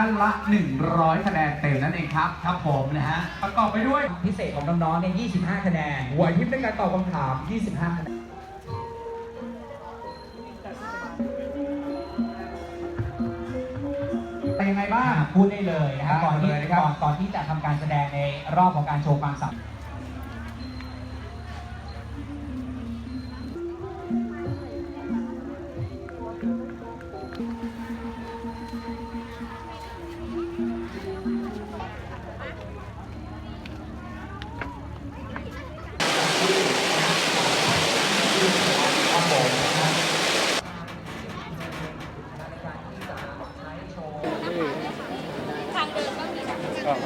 ท่านละ 100 คะแนนเต็มนั่นเองครับครับผมนะฮะประกอบไปด้วยพิเศษของน้องๆเนี่ย25 คะแนนไหวพริบในการตอบคำถาม 25 คะแนน เป็นยังไงบ้าง พูดได้เลยนะครับได้ก่อนที่เลยนะครับก่อนก่อนที่จะทำการแสดงในรอบของการโชว์ความสามารถ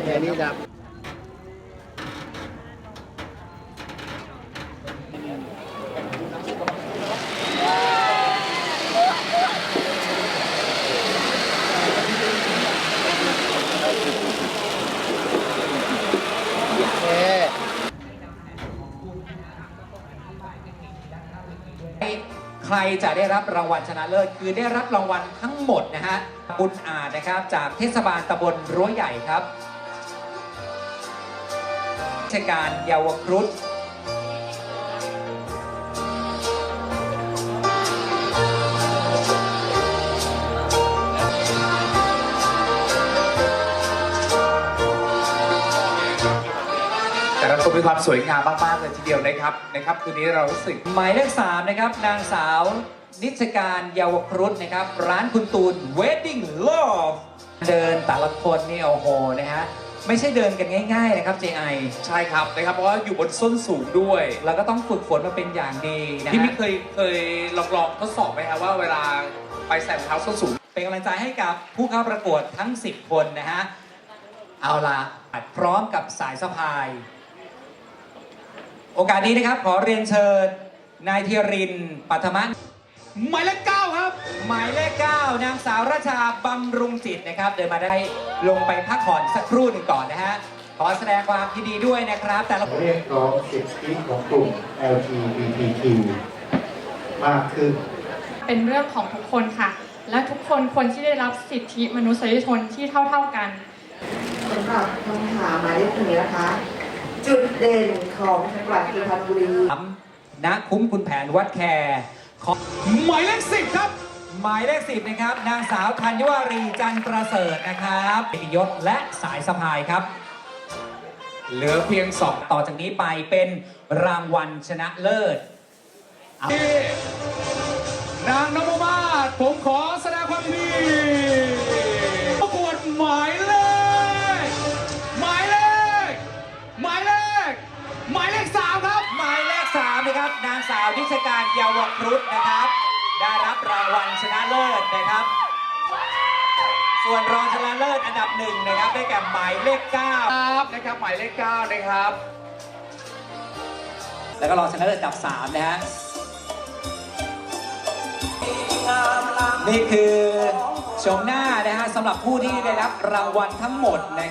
แค่นี้ครับใครจะได้รับรางวัลชนะเลิศคือได้รับรางวัลทั้งหมดนะฮะบุญอาจนะครับ จากเทศบาลตำบลรั้วใหญ่ครับ ชการเยาวครุฑแต่ละคนมีความสวยงามมากๆเลยทีเดียวนะครับนะครับคืนนี้เรารู้สึกหมายเลขสามนะครับนางสาว นิชการเยาวครุฑนะครับ ร้านคุณตูน Wedding Love เดินแต่ละคนนี่โอ้โหนะฮะ ไม่ใช่เดินกันง่าย ๆ นะครับ JI ใช่ครับนะครับเพราะว่าอยู่บนส้นสูงด้วยเราก็ต้องฝึกฝนมาเป็นอย่างดีนะพี่มิฮะเคยเคยลองลองทดสอบไหมครับว่าเวลาไปใส่รองเท้าส้นสูง เป็นกำลังใจให้กับผู้เข้าประกวดทั้ง 10 คนนะฮะ เอาละพร้อมกับสายสะพาย โอกาสนี้นะครับ ขอเรียนเชิญ นายเทียรินปัทมะ หมายเลขเก้าครับ หมายเลข 9 นางสาวราชาบำรุงจิตนะครับ เดินมาได้ลงไปพักผ่อนสักครู่หนึ่งก่อนนะฮะ ขอแสดงความยินดีด้วยนะครับ แต่ละ เรียกร้องสิทธิของกลุ่ม LGBTQ มากขึ้น เป็นเรื่องของทุกคนค่ะ และทุกคนควรที่ได้รับสิทธิมนุษยชนที่เท่า ๆกัน สำหรับคำถามหมายเลขหนึ่งนะคะ จุดเด่นของจังหวัดสุพรรณบุรีณคุ้มคุณแผนวัดแคร์ ขอหมายเลขสิบครับ หมายเลขสิบนะครับ นางสาวธัญวารีจันทร์ประเสริฐนะครับปิยศและสายสะพายครับ เหลือเพียงสองต่อจากนี้ไปเป็นรางวัลชนะเลิศ นางนพมาศผมขอ นะครับนางสาวนิชการเยาวครุฑนะครับ ได้รับรางวัลชนะเลิศนะครับ ส่วนรองชนะเลิศอันดับหนึ่งนะครับ ได้แก่หมายเลขเก้าครับนะครับหมายเลขเก้านะครับ แล้วก็รองชนะเลิศอันดับ3นะฮะนี่คือชมหน้านะฮะสำหรับผู้ที่ได้รับรางวัลทั้งหมดนะ